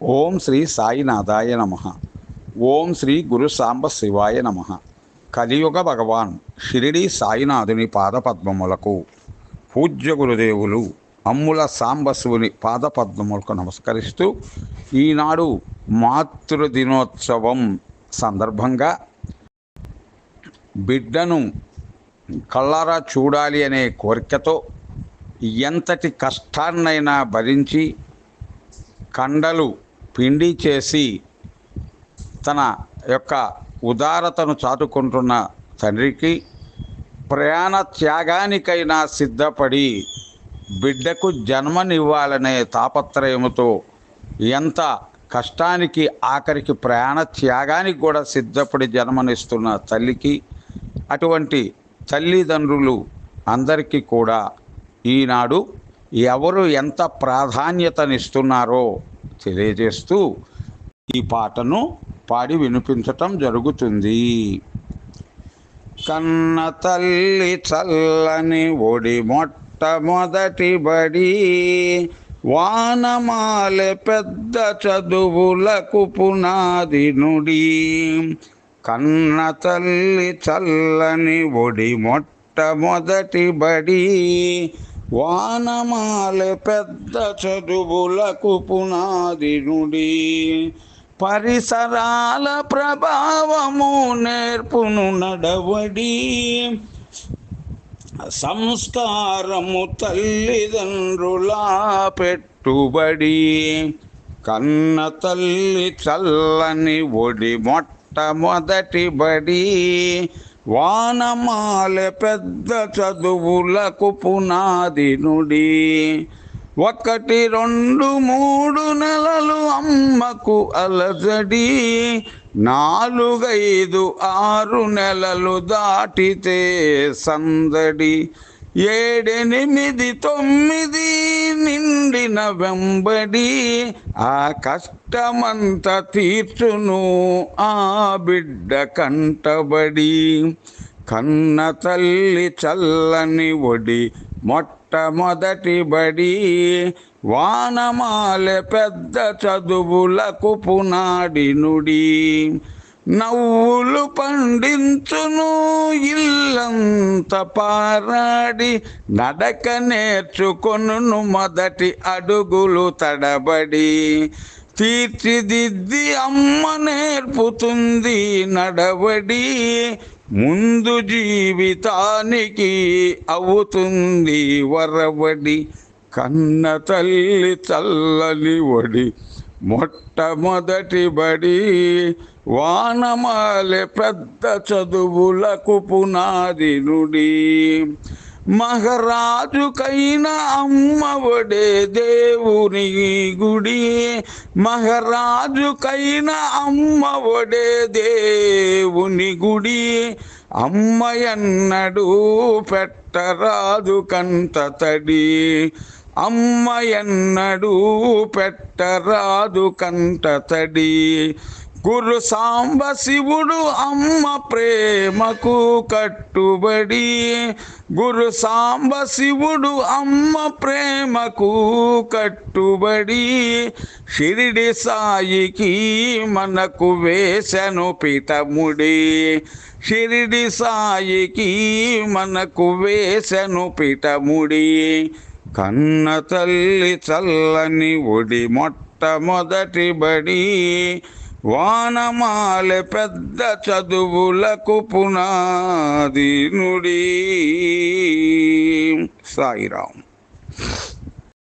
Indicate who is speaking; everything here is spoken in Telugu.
Speaker 1: ఓం శ్రీ సాయినాథాయ నమ. ఓం శ్రీ గురు సాంబ శివాయ నమ. కలియుగ భగవాన్ షిరిడి సాయినాథుని పాదపద్మములకు పూజ్య గురుదేవులు అమ్ముల సాంబశివుని పాదపద్మములకు నమస్కరిస్తూ ఈనాడు మాతృదినోత్సవం సందర్భంగా బిడ్డను కళ్ళారా చూడాలి అనే కోరికతో ఎంతటి కష్టాన్నైనా భరించి కండలు పిండి చేసి తన యొక్క ఉదారతను చాటుకుంటున్న తండ్రికి ప్రయాణ త్యాగానికైనా సిద్ధపడి బిడ్డకు జన్మనివ్వాలనే తాపత్రయముతో ఎంత కష్టానికి ఆఖరికి ప్రయాణ త్యాగానికి కూడా సిద్ధపడి జన్మనిస్తున్న తల్లికి అటువంటి తల్లిదండ్రులు అందరికీ కూడా ఈనాడు ఎవరు ఎంత ప్రాధాన్యతనిస్తున్నారో తెలియజేస్తూ ఈ పాటను పాడి వినిపించటం జరుగుతుంది. కన్న తల్లి చల్లని ఒడి మొట్టమొదటి బడి వానమాలె పెద్ద చదువులకు పునాది నుడి. కన్న తల్లి చల్లని ఒడి మొట్టమొదటి బడి వానమాలె పెద్ద చదువులకు పునాది నుడి. పరిసరాల ప్రభావము నేర్పును నడవడి. సంస్కారము తల్లిదండ్రుల పెట్టుబడి. కన్న తల్లి చల్లని ఒడి మొట్టమొదటి బడి. వానమాలె పెద్ద చదువులకు పునాది నుడి. ఒకటి రెండు మూడు నెలలు అమ్మకు అలజడి. నాలుగైదు ఆరు నెలలు దాటితే సందడి. ఏడెనిమిది తొమ్మిది నిండిన వెంబడి ఆ కష్టమంతా తీర్చును ఆ బిడ్డ కంటబడి. కన్న తల్లి చల్లని ఒడి మొట్టమొదటి బడి. వానమాలె పెద్ద చదువులకు పునాడి నుడి. నవ్వులు పండించును ఇల్లంత పారాడి నడక నేర్చుకొను మొదటి అడుగులు తడబడి. తీర్చిదిద్ది అమ్మ నేర్పుతుంది నడవడి ముందు జీవితానికి అవుతుంది వరవడి. కన్న తల్లి చల్లని వడి మొట్టమొదటి బడి వానమాలె పెద్ద చదువులకు పునాది నుడి. మహారాజుకైన అమ్మ ఒడే దేవుని గుడి. మహారాజుకైన అమ్మ ఒడే దేవుని గుడి. అమ్మయన్నడు పెట్టరాదు కంత తడి. అమ్మయన్నడు పెట్టరాదు కంట తడి. గురు సాంబ శివుడు అమ్మ ప్రేమకు కట్టుబడి. గురు సాంబ శివుడు అమ్మ ప్రేమకు కట్టుబడి. షిరిడి సాయికి మనకు వేసను పితముడి. షిరిడి సాయికి మనకు వేసను పితముడి. కన్న తల్లి చల్లని ఒడి మొట్టమొదటి బడి. వానమాలె పెద్ద చదువులకు పునాది నుడి. సాయిరాం